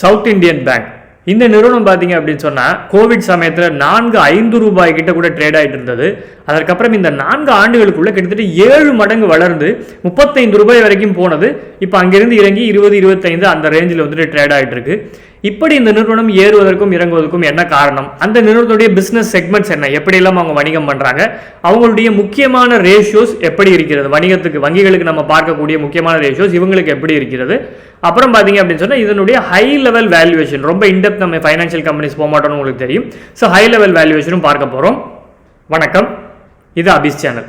South Indian bank இந்த நிறுவனம் பார்த்தீங்க அப்படின்னு சொன்னால் கோவிட் சமயத்தில் நான்கு ஐந்து ரூபாய் கிட்ட கூட ட்ரேட் ஆகிட்டு இருந்தது. அதற்கப்புறம் இந்த நான்கு ஆண்டுகளுக்குள்ளே கிட்டத்தட்ட ஏழு மடங்கு வளர்ந்து முப்பத்தைந்து ரூபாய் வரைக்கும் போனது. இப்போ அங்கேருந்து இறங்கி இருபது இருபத்தைந்து அந்த ரேஞ்சில் வந்துட்டு ட்ரேட் ஆகிட்டு இருக்கு. இப்படி இந்த நிறுவனம் ஏறுவதற்கும் இறங்குவதற்கும் என்ன காரணம்? அந்த நிறுவனத்துடைய பிஸ்னஸ் செக்மெண்ட்ஸ் என்ன? எப்படியெல்லாம் அவங்க வணிகம் பண்ணுறாங்க அவங்களுடைய முக்கியமான ரேஷியோஸ் எப்படி இருக்கிறது? வணிகத்துக்கு வங்கிகளுக்கு நம்ம பார்க்கக்கூடிய முக்கியமான ரேஷியோஸ் இவங்களுக்கு எப்படி இருக்கிறது? அப்புறம் பார்த்தீங்க அப்படின்னு சொன்னால் இதனுடைய ஹை லெவல் வேல்யூவேஷன் ரொம்ப இன்டெப்த் நம்ம ஃபைனான்ஷியல் கம்பெனிஸ் போக மாட்டோம்னு உங்களுக்கு தெரியும். ஸோ ஹை லெவல் வேல்யூவேஷனும் பார்க்க போகிறோம் வணக்கம். இது அபிஸ் சேனல்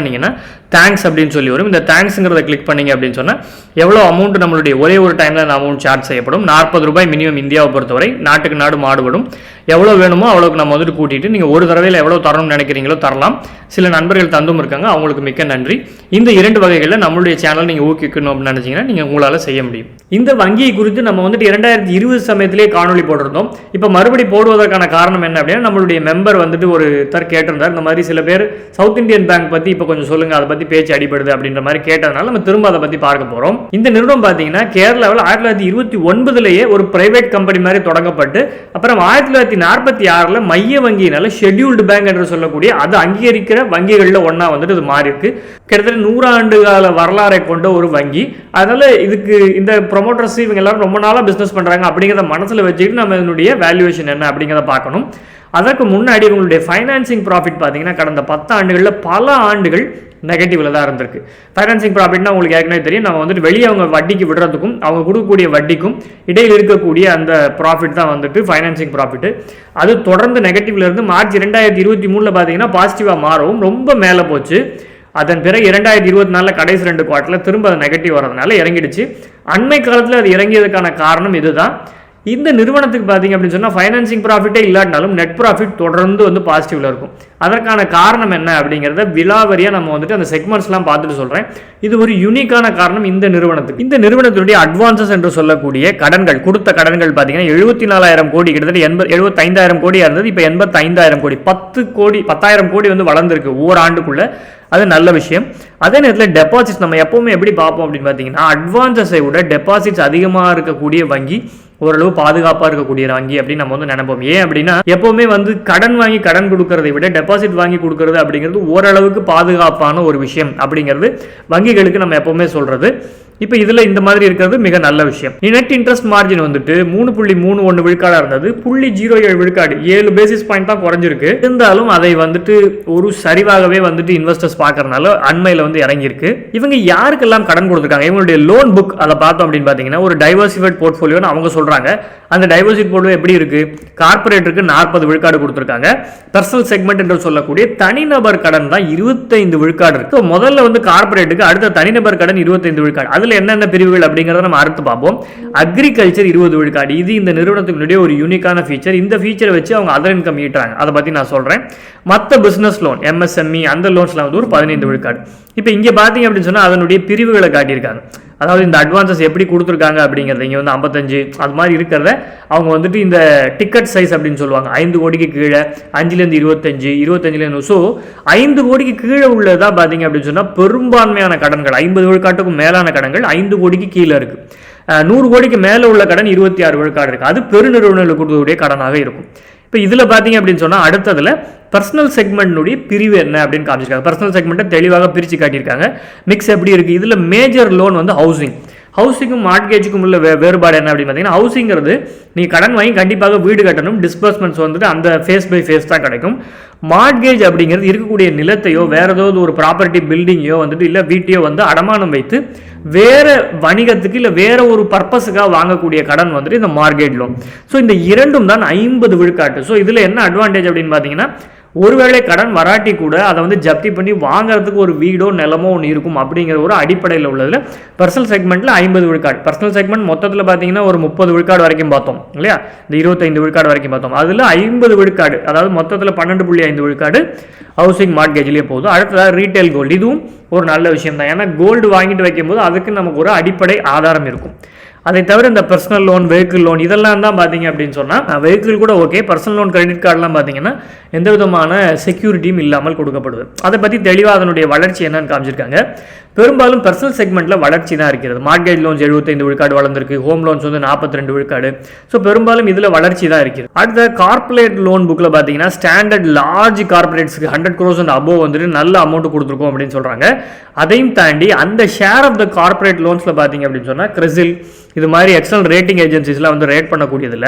பண்ணீங்கன்னா தேங்க்ஸ் அப்படின்னு சொல்லி வரும். இந்த தேங்க்ஸுங்கிறத கிளிக் பண்ணீங்க அப்படின்னு சொன்னால் எவ்வளோ அமௌண்ட் நம்மளுடைய ஒரே ஒரு டைமில் அந்த அமௌண்ட் சார்ஜ் செய்யப்படும்? நாற்பது ரூபாய் மினிமம் இந்தியாவை பொறுத்தவரை நாட்டுக்கு நாடு மாடுபடும். எவ்வளோ வேணுமோ அவ்வளோக்கு நம்ம வந்துட்டு கூட்டிட்டு நீங்கள் ஒரு தடவையில் எவ்வளோ தரணும்னு நினைக்கிறீங்களோ தரலாம். சில நண்பர்கள் தந்தும் இருக்காங்க அவங்களுக்கு மிக்க நன்றி. இந்த இரண்டு வகைகளில் நம்மளுடைய சேனல் நீங்கள் ஊக்கிக்கணும் அப்படின்னு நினச்சிங்கன்னா நீங்கள் உங்களால் செய்ய முடியும். இந்த வங்கியை குறித்து நம்ம வந்துட்டு இரண்டாயிரத்தி இருபது சமயத்திலே காணொலி போட்டிருந்தோம். இப்போ மறுபடி போடுவதற்கான காரணம் என்ன அப்படின்னா நம்மளுடைய மெம்பர் வந்துட்டு ஒரு தர் கேட்டிருந்தார். இந்த மாதிரி சில பேர் சவுத் இந்தியன் பேங்க் பற்றி இப்போ கொஞ்சம் சொல்லுங்கள் அதை பற்றி பேச்சு அடிபடுது அப்படின்ற மாதிரி கேட்டதுனால நம்ம திரும்ப அதை பற்றி பார்க்க போகிறோம் இந்த நிறுவனம் பார்த்தீங்கன்னா கேரளாவில் ஆயிரத்தி தொள்ளாயிரத்தி இருபத்தி ஒன்பதுலேயே ஒரு பிரைவேட் கம்பெனி மாதிரி தொடங்கப்பட்டு அப்புறம் ஆயிரத்தி தொள்ளாயிரத்தி நாற்பத்தி ஆறில் மைய வங்கியினால ஷெட்யூல்டு பேங்க் என்று சொல்லக்கூடிய அது அங்கீகரிக்கிற வங்கிகளில் ஒன்றா வந்துட்டு இது மாறி இருக்கு கிட்டத்தட்ட நூறாண்டு கால வரலாறை கொண்ட ஒரு வங்கி. அதனால இதுக்கு இந்த ப்ரொமோட்டர்ஸ் இவங்க எல்லாரும் ரொம்ப நாளாக பிஸ்னஸ் பண்ணுறாங்க அப்படிங்கிறத மனசில் வச்சுக்கிட்டு நம்ம இதனுடைய வேல்யூவேஷன் என்ன அப்படிங்கிறத பார்க்கணும். அதற்கு முன்னாடி இவங்களுடைய ஃபைனான்சிங் ப்ராஃபிட் பார்த்தீங்கன்னா கடந்த பத்து ஆண்டுகளில் பல ஆண்டுகள் நெகட்டிவில் தான் இருந்திருக்கு. ஃபைனான்சிங் ப்ராஃபிட்னா உங்களுக்கு ஏற்கனவே தெரியும். நம்ம வந்துட்டு வெளியே அவங்க வட்டிக்கு விடுறதுக்கும் அவங்க கொடுக்கக்கூடிய வட்டிக்கும் இடையில் இருக்கக்கூடிய அந்த ப்ராஃபிட் தான் வந்துட்டு ஃபைனான்சிங் ப்ராஃபிட் அது தொடர்ந்து நெகட்டிவ்ல இருந்து மார்ச் ரெண்டாயிரத்தி இருபத்தி மூணில் பார்த்தீங்கன்னா பாசிட்டிவாக மாறவும் ரொம்ப மேலே போச்சு. அதன் பிறகு இரண்டாயிரத்தி இருபத்தி நாலில் கடைசி ரெண்டு குவார்ட்டரில் திரும்ப அது நெகட்டிவ் வரதுனால இறங்கிடுச்சு. அண்மை காலத்தில் அது இறங்கியதுக்கான காரணம் இதுதான். இந்த நிறுவனத்துக்கு பார்த்தீங்க அப்படின்னு சொன்னால் ஃபைனான்சிங் ப்ராஃபிட்டே இல்லாட்டினாலும் நெட் ப்ராஃபிட் தொடர்ந்து வந்து பாசிட்டிவில் இருக்கும். அதற்கான காரணம் என்ன அப்படிங்கிறத விலாவரியாக நம்ம வந்துட்டு அந்த செக்மெண்ட்ஸ்லாம் பார்த்துட்டு சொல்கிறேன் இது ஒரு யூனிக்கான காரணம் இந்த நிறுவனத்துக்கு. இந்த நிறுவனத்தினுடைய அட்வான்சஸ் என்று சொல்லக்கூடிய கடன்கள் கொடுத்த கடன்கள் பார்த்தீங்கன்னா எழுபத்தி நாலாயிரம் கோடி கிட்டத்தட்ட எண்பது எழுபத்தைந்தாயிரம் கோடியாக இருந்தது இப்போ எண்பத்தைந்தாயிரம் கோடி. பத்து கோடி பத்தாயிரம் கோடி வந்து வளர்ந்துருக்கு ஒவ்வொரு ஆண்டுக்குள்ளே அது நல்ல விஷயம். அதே நேரத்தில் டெபாசிட்ஸ் நம்ம எப்பவுமே எப்படி பார்ப்போம் அப்படின்னு பார்த்தீங்கன்னா அட்வான்சஸை விட டெபாசிட்ஸ் அதிகமாக இருக்கக்கூடிய வங்கி ஓரளவு பாதுகாப்பாக இருக்கக்கூடிய வங்கி அப்படின்னு நம்ம வந்து நினைப்போம். ஏன் அப்படின்னா எப்பவுமே வந்து கடன் வாங்கி கடன் கொடுக்கறதை விட டெபாசிட் வாங்கி கொடுக்கறது அப்படிங்கிறது ஓரளவுக்கு பாதுகாப்பான ஒரு விஷயம் அப்படிங்கிறது வங்கிகளுக்கு நம்ம எப்பவுமே சொல்றது. இப்போ இதில் இந்த மாதிரி இருக்கிறது மிக நல்ல விஷயம். நெட் இன்ட்ரெஸ்ட் மார்ஜின் வந்துட்டு மூணு புள்ளி மூணு ஒன்று விழுக்காடாக இருந்தது. புள்ளி ஜீரோ ஏழு விழுக்காடு. ஏழு பேசிஸ் பாயிண்ட் தான் குறைஞ்சிருக்கு. இருந்தாலும் அதை வந்துட்டு ஒரு சரிவாகவே வந்துட்டு இன்வெஸ்டர்ஸ் பார்க்கறதுனால அண்மையில் வந்து இறங்கியிருக்கு. இவங்க யாருக்கெல்லாம் கடன் கொடுத்துருக்காங்க? இவங்களுடைய லோன் புக் அதை பார்த்தோம் அப்படின்னு பார்த்தீங்கன்னா ஒரு டைவர்சிஃபைட் போர்ட்ஃபோலியோன்னு அவங்க சொல்கிறாங்க அந்த டைவர்சிட் போர்டு எப்படி இருக்கு? கார்பரேட்டருக்கு நாற்பது விழுக்காடு கொடுத்துருக்காங்க. பர்சனல் செக்மெண்ட் என்று சொல்லக்கூடிய தனிநபர் கடன் தான் இருபத்தைந்து விழுக்காடு இருக்கு. முதல்ல வந்து கார்பரேட்டுக்கு அடுத்த தனிநபர் கடன் இருபத்தைந்து விழுக்காடு. அதுல என்னென்ன பிரிவுகள் அப்படிங்கிறத நம்ம அடுத்து பார்ப்போம். அக்ரிகல்ச்சர் இருபது விழுக்காடு. இது இந்த நிறுவனத்தினுடைய ஒரு யூனிக்கான ஃபீச்சர் இந்த ஃபீச்சரை வச்சு அவங்க அதர் இன்கம் ஈட்டுறாங்க. அதை பத்தி நான் சொல்றேன். மற்ற பிசினஸ் லோன் எம்எஸ்எம்இ அந்த லோன்ஸ்லாம் வந்து ஒரு பதினைந்து விழுக்காடு. இப்போ இங்கே பார்த்தீங்க அப்படின்னு சொன்னால் அதனுடைய பிரிவுகளை காட்டியிருக்காங்க. அதாவது இந்த அட்வான்சஸ் எப்படி கொடுத்துருக்காங்க அப்படிங்கிறது இங்கே வந்து ஐம்பத்தஞ்சு அது மாதிரி இருக்கிறத அவங்க வந்துட்டு இந்த டிக்கெட் சைஸ் அப்படின்னு சொல்லுவாங்க. ஐந்து கோடிக்கு கீழே அஞ்சுலேருந்து இருபத்தஞ்சு இருபத்தஞ்சுலேருந்து ஸோ ஐந்து கோடிக்கு கீழே உள்ளதான் பார்த்தீங்க அப்படின்னு சொன்னால் பெரும்பான்மையான கடன்கள் ஐம்பது விழுக்காட்டுக்கும் மேலான கடன்கள் ஐந்து கோடிக்கு கீழே இருக்குது நூறு கோடிக்கு மேலே உள்ள கடன் இருபத்தி ஆறு விழுக்காடு இருக்குது அது பெருநிறுவனங்களுக்கு கொடுக்கக்கூடிய கடனாக இருக்கும். இப்போ இதில் பார்த்தீங்க அப்படின்னு சொன்னால் அடுத்ததில் பர்சனல் செக்மெண்ட்னுடைய பிரிவு என்ன அப்படின்னு காமிச்சிருக்காங்க. பர்சனல் செக்மெண்ட்டை தெளிவாக பிரித்து காட்டியிருக்காங்க. மிக்ஸ் எப்படி இருக்குது இதில் மேஜர் லோன் வந்து ஹவுசிங் ஹவுசிங்கும் மார்ட்கேஜுக்கும் உள்ள வே வேறுபாடு என்ன அப்படின்னு பார்த்தீங்கன்னா ஹவுசிங்கிறது நீ கடன் வாங்கி கண்டிப்பாக வீடு கட்டணும் டிஸ்பர்ஸ்மெண்ட்ஸ் வந்துட்டு அந்த ஃபேஸ் பை ஃபேஸ் தான் கிடைக்கும். மார்ட்கேஜ் அப்படிங்கிறது இருக்கக்கூடிய நிலத்தையோ வேற ஏதாவது ஒரு ப்ராப்பர்ட்டி பில்டிங்கையோ வந்துட்டு இல்லை வீட்டையோ வந்து அடமானம் வைத்து வேற வணிகத்துக்கு இல்லை வேற ஒரு பர்பஸுக்காக வாங்கக்கூடிய கடன் வந்துட்டு இந்த மார்கேஜ் லோன் ஸோ இந்த இரண்டும் தான் ஐம்பது விழுக்காட்டு. ஸோ இதில் என்ன அட்வான்டேஜ் அப்படின்னு பார்த்தீங்கன்னா ஒருவேளை கடன் வராட்டி கூட அதை வந்து ஜப்தி பண்ணி வாங்குறதுக்கு ஒரு வீடோ நிலமோ ஒன்று இருக்கும் அப்படிங்கிற ஒரு அடிப்படையில் உள்ளதில் பர்சனல் செக்மெண்ட்டில் ஐம்பது விழுக்காடு. பர்சனல் செக்மெண்ட் மொத்தத்தில் பார்த்தீங்கன்னா ஒரு முப்பது விழுக்காடு வரைக்கும் பார்த்தோம் இல்லையா? இந்த இருபத்தைந்து விழுக்காடு வரைக்கும் பார்த்தோம். அதில் ஐம்பது விழுக்காடு அதாவது மொத்தத்தில் பன்னெண்டு புள்ளி ஐந்து விழுக்காடு ஹவுசிங் மார்க்கேஜ்லேயே போகுது அடுத்ததாக ரீட்டைல் கோல்டு இதுவும் ஒரு நல்ல விஷயம் தான் ஏன்னா கோல்டு வாங்கிட்டு வைக்கும்போது அதுக்கு நமக்கு ஒரு அடிப்படை ஆதாரம் இருக்கும். அதை தவிர இந்த பர்சனல் லோன் வெஹிக்கிள் லோன் இதெல்லாம் தான் பார்த்தீங்க அப்படின்னு சொன்னால் வெஹிக்கிள் கூட ஓகே பர்சனல் லோன் கிரெடிட் கார்டெலாம் பார்த்தீங்கன்னா எந்த விதமான செக்யூரிட்டியும் இல்லாமல் கொடுக்கப்படுது. அதை பற்றி தெளிவாக அதனுடைய வளர்ச்சி என்னன்னு காமிச்சிருக்காங்க. பெரும்பாலும் பர்சனல் செக்மெண்ட்டில் வளர்ச்சி தான் இருக்கிறது. மார்க்கெட் லோன்ஸ் எழுபத்தைந்து விழுக்காடு வளர்ந்துருக்கு. ஹோம் லோன்ஸ் வந்து நாற்பத்தி ரெண்டு விழுக்காடு. ஸோ பெரும்பாலும் இதில் வளர்ச்சி தான் இருக்குது. அடுத்த கார்ப்பரேட் லோன் புக்கில் பார்த்தீங்கன்னா ஸ்டாண்டர்ட் லார்ஜ் கார்பரேட்ஸ்க்கு ஹண்ட்ரட் க்ரோஸ் அண்ட் அபோவ் வந்துட்டு நல்ல அமௌண்ட் கொடுத்துருக்கோம் அப்படின்னு சொல்கிறாங்க அதையும் தாண்டி அந்த ஷேர் ஆஃப் த கார்ப்பரேட் லோன்ஸில் பார்த்தீங்க அப்படின்னு சொன்னால் கிறிசில் இது மாதிரி எக்ஸ்டர்னல் ரேட்டிங் ஏஜென்சிஸ்லாம் வந்து ரேட் பண்ணக்கூடியதில்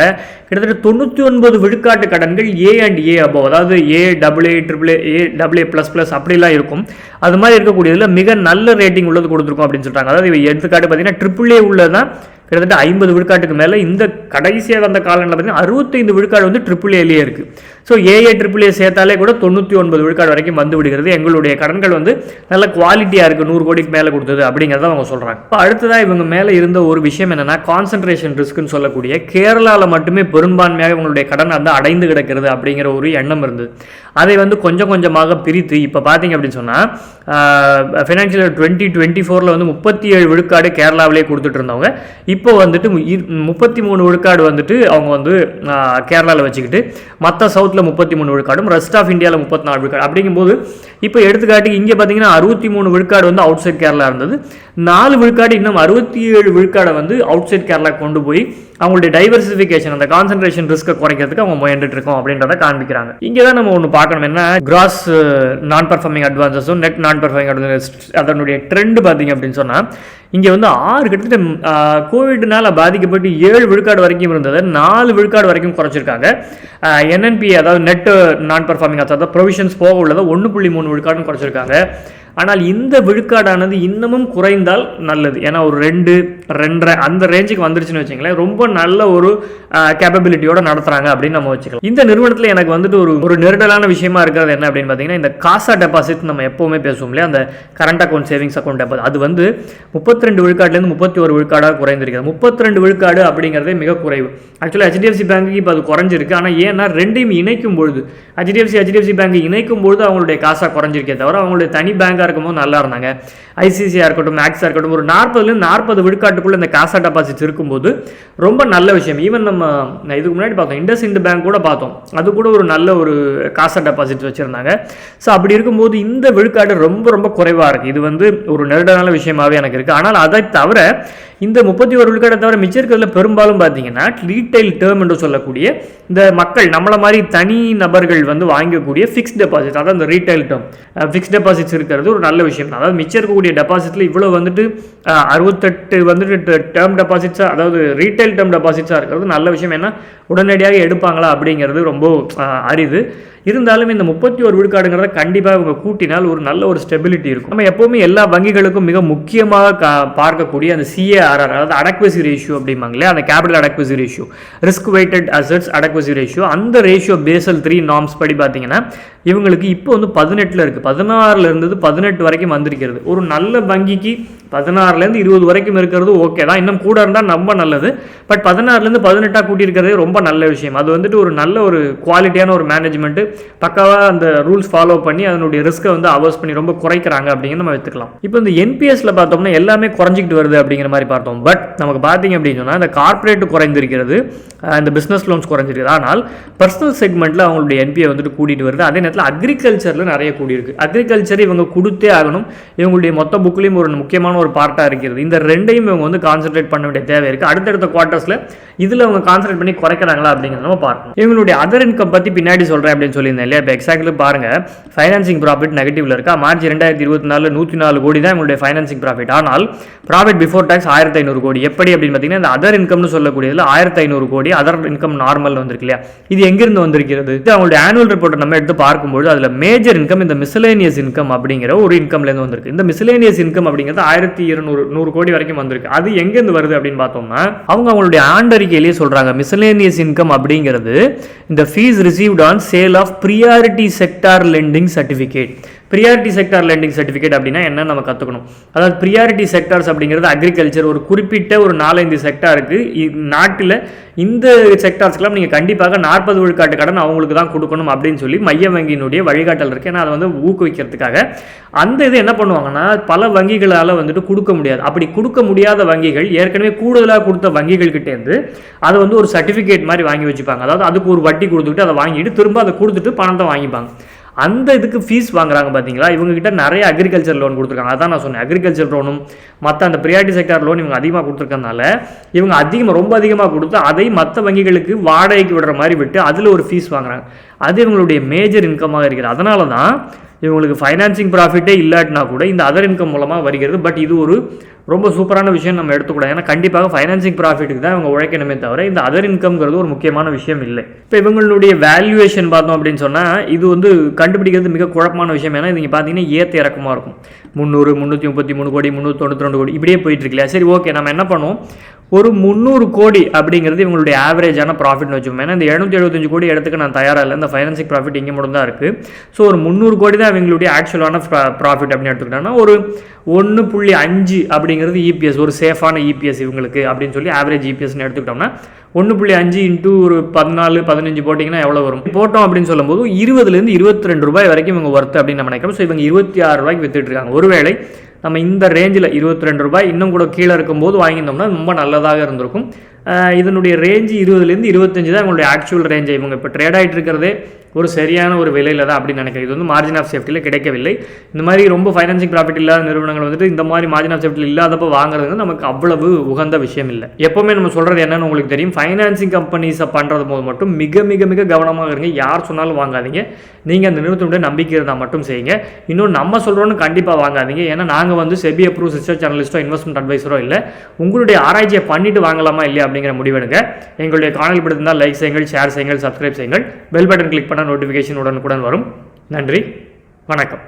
கிட்டத்தட்ட தொண்ணூற்றி ஒன்பது விழுக்காட்டு கடன்கள் ஏ அண்ட் ஏ அபோவ் அதாவது A double A triple A double A plus plus அப்படிலாம் இருக்கும். அது மாதிரி இருக்கக்கூடியதில் மிக நல்ல ரேட்டிங் உள்ளது கொடுத்துருக்கோம் அப்படின்னு சொல்கிறாங்க அதாவது எடுத்துக்காட்டு பார்த்தீங்கன்னா ட்ரிபிள் ஏ உள்ளதான் கிட்டத்தட்ட ஐம்பது விழுக்காட்டுக்கு மேலே இந்த கடைசியாக வந்த காலங்களில் பார்த்தீங்கன்னா அறுபத்தைந்து விழுக்காடு வந்து ட்ரிபிள் ஏலேயே இருக்குது ஸோ ஏஏ ட்ரிபிள்ஏ சேர்த்தாலே கூட தொண்ணூற்றி ஒன்பது விழுக்காடு வரைக்கும் வந்து விடுகிறது. எங்களுடைய கடன்கள் வந்து நல்ல குவாலிட்டியாக இருக்குது நூறு கோடிக்கு மேலே கொடுத்தது அப்படிங்கிறத அவங்க சொல்கிறாங்க இப்போ அடுத்ததாக இவங்க மேலே இருந்த ஒரு விஷயம் என்னென்னா கான்சன்ட்ரேஷன் ரிஸ்க்குன்னு சொல்லக்கூடிய கேரளாவில் மட்டுமே பெரும்பான்மையாக இவங்களுடைய கடன் வந்து அடைந்து கிடக்கிறது அப்படிங்கிற ஒரு எண்ணம் இருந்தது. அதை வந்து கொஞ்சம் கொஞ்சமாக பிரித்து இப்போ பார்த்தீங்க அப்படின்னு சொன்னால் ஃபினான்ஷியல் டுவெண்ட்டி டுவெண்ட்டி ஃபோரில் வந்து முப்பத்தி ஏழு விழுக்காடு கேரளாவிலே கொடுத்துட்டு இருந்தவங்க. இப்போ வந்துட்டு முப்பத்தி மூணு விழுக்காடு வந்துட்டு அவங்க வந்து கேரளாவில் வச்சுக்கிட்டு மற்ற சவுத் சவுத்தில் முப்பத்தி மூணு விழுக்காடும் ரெஸ்ட் ஆஃப் இந்தியாவில் முப்பத்தி நாலு விழுக்காடு. அப்படிங்கும்போது இப்போ எடுத்துக்காட்டுக்கு இங்கே பார்த்தீங்கன்னா அறுபத்தி மூணு விழுக்காடு வந்து அவுட் சைட் கேரளா இருந்தது. நாலு விழுக்காடு இன்னும் அறுபத்தி ஏழு விழுக்காடை வந்து அவுட் சைட் கேரளா கொண்டு போய் அவங்களுடைய டைவர்சிஃபிகேஷன் அந்த கான்சன்ட்ரேஷன் ரிஸ்க்கை குறைக்கிறதுக்கு அவங்க முயன்றுட்டு இருக்கோம் அப்படின்றத காண்பிக்கிறாங்க. இங்கே தான் நம்ம ஒன்று பார்க்கணும். என்ன? கிராஸ் நான் பர்ஃபார்மிங் அட்வான்சஸும் நெட் நான் பர்ஃபார்மிங் அட்வான்ஸ் அதனுடைய ட்ரெண்ட் பார்த்தீங்க அப்படின்னு சொன்னால் இங்கே வந்து ஆறு கிட்டத்தட்ட கோவிட்னால் பாதிக்கப்பட்டு ஏழு விழுக்காடு வரைக்கும் இருந்தது நாலு விழுக்காடு வரைக்கும் குறைச்சிருக்காங்க. என்என்பி அதாவது நெட் நான் பர்ஃபார்மிங் அதாவது ப்ரொவிஷன்ஸ் போக உள்ளதை ஒன்று புள்ளி மூணு விழுக்காடுன்னு குறைச்சிருக்காங்க. ஆனால் இந்த விழுக்காடானது இன்னமும் குறைந்தால் நல்லது. ஏன்னா ஒரு ரெண்டு ரெண்டரை அந்த ரேஞ்சுக்கு வந்துருச்சுன்னு வச்சுங்களேன் ரொம்ப நல்ல ஒரு கேப்பபிலிட்டியோட நடத்துகிறாங்க அப்படின்னு நம்ம வச்சுக்கலாம். இந்த நிறுவனத்தில் எனக்கு வந்துட்டு ஒரு ஒரு நெருடலான விஷயமா இருக்கிறது என்ன அப்படின்னு பார்த்தீங்கன்னா இந்த காசா டெபாசிட் நம்ம எப்போவுமே பேசுவோம் இல்லையா? அந்த current account savings account deposit அது வந்து முப்பத்தி ரெண்டு விழுக்காடுலேருந்து முப்பத்தி ஒரு விழுக்காடாக குறைந்திருக்கிறது. முப்பத்தி ரெண்டு விழுக்காடு அப்படிங்கிறதே மிக குறைவு. ஆக்சுவலாக ஹெச்டிஎஃப்சி பேங்க்கு இப்போ அது குறைஞ்சிருக்கு. ஆனால் ஏன்னா ரெண்டையும் இணைக்கும் பொழுது ஹெச்டிஎஃப்சி ஹெச்டிஎஃப்சி பேங்க் இணைக்கும் பொழுது அவங்களுடைய காசாக குறைஞ்சிருக்கே தவிர அவங்களுடைய தனி பேங்காக இருக்கும்போது நல்லா இருந்தாங்க. ஐசிசியாக இருக்கட்டும் மேக்ஸாக இருக்கட்டும் ஒரு நாற்பதுலேருந்து நாற்பது விழுக்காட்டுக்குள்ளே இந்த காசா டெபாசிட்ஸ் இருக்கும்போது ரொம்ப நல்ல விஷயம். ஈவன் நம்ம இதுக்கு முன்னாடி பார்த்தோம் இண்டஸ் இண்ட் பேங்க் கூட பார்த்தோம். அது கூட ஒரு நல்ல ஒரு காசா டெபாசிட்ஸ் வச்சுருந்தாங்க. ஸோ அப்படி இருக்கும்போது இந்த விழுக்காடு ரொம்ப ரொம்ப குறைவாக இருக்குது இது வந்து ஒரு நெருடான விஷயமாகவே எனக்கு இருக்குது ஆனால் அதை தவிர இந்த முப்பத்தி ஒரு விழுக்காடை தவிர மிச்சம் இருக்கிறதுல பெரும்பாலும் பார்த்தீங்கன்னா ரீட்டைல் டேர்ம் என்று சொல்லக்கூடிய இந்த மக்கள் நம்மளை மாதிரி தனி நபர்கள் வந்து வாங்கக்கூடிய ஃபிக்ஸ் டெபாசிட் அதாவது இந்த ரீட்டைல் டேர்ம் ஃபிக்ஸ் டெபாசிட்ஸ் இருக்கிறது ஒரு நல்ல விஷயம் தான். அதாவது மிச்சம் இருக்கக்கூடிய டெபாசிட்டில் இவ்வளோ வந்துட்டு அறுபத்தெட்டு வந்துட்டு டேர்ம் டெபாசிட்ஸாக அதாவது ரீட்டைல் டேர்ம் டெபாசிட்ஸாக இருக்கிறது நல்ல விஷயம். ஏன்னா உடனடியாக எடுப்பாங்களா அப்படிங்கிறது ரொம்ப அரிது. இருந்தாலும் இந்த முப்பத்தி ஒரு விழுக்காடுங்கிறத கண்டிப்பாக இவங்க கூட்டினால் ஒரு நல்ல ஒரு ஸ்டெபிலிட்டி இருக்கும். நம்ம எப்போவுமே எல்லா வங்கிகளுக்கும் மிக முக்கியமாக கா பார்க்கக்கூடிய அந்த சிஏஆர்ஆர் அதாவது அடக்வசி ரேஷியோ அப்படிம்பாங்களே அந்த capital adequacy ratio risk weighted assets adequacy ratio அந்த ரேஷியோ பேசல் த்ரீ நாம்ஸ் படி பார்த்தீங்கன்னா இவங்களுக்கு இப்போ வந்து பதினெட்டில் இருக்குது பதினாறுல இருந்தது பதினெட்டு வரைக்கும் வந்திருக்கிறது. ஒரு நல்ல வங்கிக்கு பதினாறுலேருந்து இருபது வரைக்கும் இருக்கிறது ஓகே தான். இன்னும் கூட இருந்தால் ரொம்ப நல்லது. பட் பதினாறுலேருந்து பதினெட்டாக கூட்டியிருக்கிறதே ரொம்ப நல்ல விஷயம். அது வந்துட்டு ஒரு நல்ல ஒரு குவாலிட்டியான ஒரு மேனேஜ்மெண்ட்டு பக்காவாக அந்த ரூல்ஸ் ஃபாலோ பண்ணி அதனுடைய ரிஸ்க்கை வந்து அவர்ஸ் பண்ணி ரொம்ப குறைக்கிறாங்க அப்படிங்கிற நம்ம எடுத்துக்கலாம். இப்போ இந்த என்பிஎஸ்ல பார்த்தோம்னா எல்லாமே குறைஞ்சிக்கிட்டு வருது அப்படிங்கிற மாதிரி பார்த்தோம். பட் நமக்கு பார்த்தீங்க அப்படின்னு சொன்னால் இந்த கார்ப்பரேட் குறைந்திருக்கிறது இந்த பிஸ்னஸ் லோன்ஸ் குறைஞ்சிருக்குது. ஆனால் பர்சனல் செக்மெண்ட்டில் அவங்களுடைய என்பிஐ வந்துட்டு கூட்டிகிட்டு வருது. அதே நேரத்தில் அக்ரிகல்ச்சரில் நிறைய கூடியிருக்கு. அக்ரிகல்ச்சர் இவங்க கொடுத்தே ஆகணும். இவங்களுடைய மொத்த புக்லேயும் ஒரு முக்கியமான ஒரு பார்ட்டாக இருக்கிறது. இந்த ரெண்டையும் இவங்க வந்து கான்சென்ட்ரேட் பண்ண வேண்டிய தேவை இருக்குது அடுத்தடுத்த குவார்ட்டர்ஸில் இதில் அவங்க கான்சென்ட்ரேட் பண்ணி குறைக்கிறாங்களா அப்படிங்கிறத நம்ம பார்க்கணும். இவங்களுடைய அதர் இன்கம் பற்றி பின்னாடி சொல்கிறேன் அப்படின்னு சொல்லியிருந்தேன் இல்லையா? இப்போ எக்ஸாக்ட்லி பாருங்கள் ஃபைனான்சிங் ப்ராஃபிட் நெகட்டிவ்ல இருக்கா? மார்ச் ரெண்டாயிரத்தி இருபத்தி நாலு நூற்றி நாலு கோடி தான் இவங்களுடைய ஃபைனான்சிங் ப்ராஃபிட் ஆனால் ப்ராஃபிட் பிஃபோர் டேக்ஸ் ஆயிரத்தி ஐநூறு கோடி. எப்படி அப்படின்னு பார்த்தீங்கன்னா இந்த அதர் இன்கம்னு சொல்லக்கூடியதில் ஆயிரத்தி ஐநூறு கோடி அதர் இன்கம் நார்மல் வந்திருக்கு இல்லையா? இது எங்கிருந்து வந்திருக்கிறது? இது அவங்களுடைய ஆனுவல் ரிப்போர்ட்டை நம்ம எடுத்து பார்க்கும்போது அதில் மேஜர் இன்கம் இந்த மிசலேனியஸ் இன்கம் அப்படிங்கிற ஒரு இன்கம்லேருந்து வந்திருக்கு. இந்த மிஸ்லேனியஸ் இன்கம் அப்படிங்கிறது ஆயிரத்தி இருநூறு நூறு கோடி வரைக்கும் வந்திருக்கு. அது எங்கேருந்து வருது அப்படின்னு பார்த்தோம்னா அவங்க அவங்களுடைய ஆண்டறிக்கையிலேயே சொல்கிறாங்க மிஸ்லேனியஸ் இன்கம் அப்படிங்கிறது இந்த fees received on sale of priority sector lending certificate priority sector lending certificate அப்படின்னா என்ன நம்ம கற்றுக்கணும் அதாவது ப்ரியாரிட்டி செக்டார்ஸ் அப்படிங்கிறது அக்ரிகல்ச்சர் ஒரு குறிப்பிட்ட ஒரு நாலஞ்சு செக்டாருக்கு நாட்டில் இந்த செக்டார்ஸ்க்கெலாம் நீங்கள் கண்டிப்பாக நாற்பது விழுக்காட்டு கடன் அவங்களுக்கு தான் கொடுக்கணும் அப்படின்னு சொல்லி மைய வங்கியினுடைய வழிகாட்டல் இருக்குது ஏன்னா அதை வந்து ஊக்குவிக்கிறதுக்காக. அந்த இது என்ன பண்ணுவாங்கன்னா பல வங்கிகளால் வந்துட்டு கொடுக்க முடியாது. அப்படி கொடுக்க முடியாத வங்கிகள் ஏற்கனவே கூடுதலாக கொடுத்த வங்கிகள் கிட்டேருந்து அதை வந்து ஒரு சர்டிஃபிகேட் மாதிரி வாங்கி வச்சுப்பாங்க. அதாவது அதுக்கு ஒரு வட்டி கொடுத்துட்டு அதை வாங்கிட்டு திரும்ப அதை கொடுத்துட்டு பணத்தை வாங்கிப்பாங்க. அந்த இதுக்கு ஃபீஸ் வாங்குறாங்க பார்த்தீங்களா இவங்ககிட்ட நிறைய அக்ரிகல்ச்சர் லோன் கொடுத்துருக்காங்க. அதான் நான் சொன்னேன். அக்ரிகல்ச்சர் லோனும் மற்ற அந்த ப்ரியாரிட்டி செக்டார் லோன் இவங்க அதிகமாக கொடுத்துருக்கனால இவங்க அதிகமாக ரொம்ப அதிகமாக கொடுத்து அதை மற்ற வங்கிகளுக்கு வாடகைக்கு விடுற மாதிரி விட்டு அதில் ஒரு ஃபீஸ் வாங்குறாங்க. அது இவங்களுடைய மேஜர் இன்கமாக இருக்கிறது. அதனால தான் இவங்களுக்கு ஃபைனான்சிங் ப்ராஃபிட்டே இல்லாட்டினா கூட இந்த அதர் இன்கம் மூலமாக வருகிறது. பட் இது ஒரு ரொம்ப சூப்பரான விஷயம் நம்ம எடுத்துக்கூடாது. ஏன்னா கண்டிப்பாக ஃபைனான்சிங் ப்ராஃபிட்டுக்கு தான் இவங்க உழைக்கணுமே தவிர இந்த அதர் இன்கம்ங்கிறது ஒரு முக்கியமான விஷயம் இல்லை. இப்போ இவங்களுடைய வேல்யூவேஷன் பார்த்தோம் அப்படின்னு சொன்னால் இது வந்து கண்டுபிடிக்கிறது மிக குழப்பமான விஷயம். ஏன்னா நீங்கள் பார்த்தீங்கன்னா ஏற்ற இறக்கமாக இருக்கும். முந்நூறு முந்நூற்றி முப்பத்தி மூணு கோடி முந்நூற்றி தொண்ணூற்றி ரெண்டு கோடி இப்படியே போயிட்டு இருக்கு சரி ஓகே நம்ம என்ன பண்ணுவோம்? ஒரு முந்நூறு கோடி அப்படிங்கிறது இவங்களுடைய ஆவரேஜான ப்ராஃபிட்னு வச்சுக்கோங்க. ஏன்னா இந்த எழுநூற்றி எழுபத்தஞ்சு கோடி இடத்துக்கு நான் தயாராக இல்லை. இந்த ஃபைனான்சிங் ப்ராஃபிட் இங்கே மட்டும் தான் இருக்குது ஸோ ஒரு முந்நூறு கோடி தான் இவங்களுடைய ஆக்சுவலான ப்ராஃபிட் அப்படின்னு எடுத்துக்கிட்டோம்னா ஒரு ஒன்று புள்ளி அஞ்சு அப்படிங்கிறது இபிஎஸ் ஒரு சேஃபான இபிஎஸ் இவங்களுக்கு அப்படின்னு சொல்லி ஆவரேஜ் இபிஎஸ்னு எடுத்துக்கிட்டோம்னா ஒன்று புள்ளி அஞ்சு இன்ட்டு ஒரு பதினாலு பதினஞ்சு போட்டிங்கன்னா எவ்வளோ வரும்? போட்டோம் அப்படின்னு சொல்லும்போது இருபதுலேருந்து இருபத்தி ரெண்டு ரூபாய் வரைக்கும் இவங்க ஒர்த்து அப்படின்னு நம்ம நினைக்கிறோம். ஸோ இவங்க இருபத்தி ஆறு ரூபாய்க்கு வித்துட்டு இருக்காங்க. ஒருவேளை நம்ம இந்த ரேஞ்சில் இருபத்தி ரெண்டு ரூபாய் இன்னும் கூட கீழே இருக்கும்போது வாங்கியிருந்தோம்னா ரொம்ப நல்லதாக இருந்திருக்கும். இதனுடைய ரேஞ்சு இருபதுலேருந்து இருபத்தஞ்சு தான் இவங்களுடைய ஆக்சுவல் ரேஞ்சை இவங்க. இப்போ ட்ரேட் ஆகிட்டு இருக்கிறதே ஒரு சரியான ஒரு விலையில் தான் அப்படின்னு நினைக்கிறேன். இது வந்து மார்ஜின் ஆஃப் சேஃப்டியில் கிடைக்கவில்லை. இந்த மாதிரி ரொம்ப ஃபைனான்சிங் ப்ராஃபிட் இல்லாத நிறுவனங்கள் வந்துட்டு இந்த மாதிரி மார்ஜின் ஆஃப் சேஃப்டி இல்லாதப்போ வாங்குறது நமக்கு அவ்வளவு உகந்த விஷயம் இல்லை. எப்போவுமே நம்ம சொல்கிறது என்னன்னு உங்களுக்கு தெரியும். ஃபைனான்சிங் கம்பெனிஸை பண்ணுறது போது மட்டும் மிக மிக மிக கவனமாக இருங்க. யார் சொன்னாலும் வாங்காதீங்க. நீங்கள் அந்த நிறுவனத்துடைய நம்பிக்கை இருந்தால் மட்டும் செய்யுங்க. இன்னும் நம்ம சொல்கிறோன்னு கண்டிப்பாக வாங்காதீங்க. ஏன்னா நாங்கள் வந்து செபி அப்ரூவ் ரிசர்ச் அனலிஸ்ட்டோ இன்வெஸ்ட்மெண்ட் அட்வைஸரோ இல்லை. உங்களுடைய ஆராய்ச்சியை பண்ணிட்டு வாங்கலாமா இல்லையா அப்படிங்கிற முடிவெடுங்க. எங்களுடைய காணல் பிடித்திருந்தால் லைக் செய்யுங்கள் ஷேர் செய்யுங்கள் சப்ஸ்கிரைப் செய்யுங்கள். பெல் பட்டன் கிளிக் பண்ணால் நோட்டிஃபிகேஷன் உடனுக்குடன் வரும். நன்றி வணக்கம்.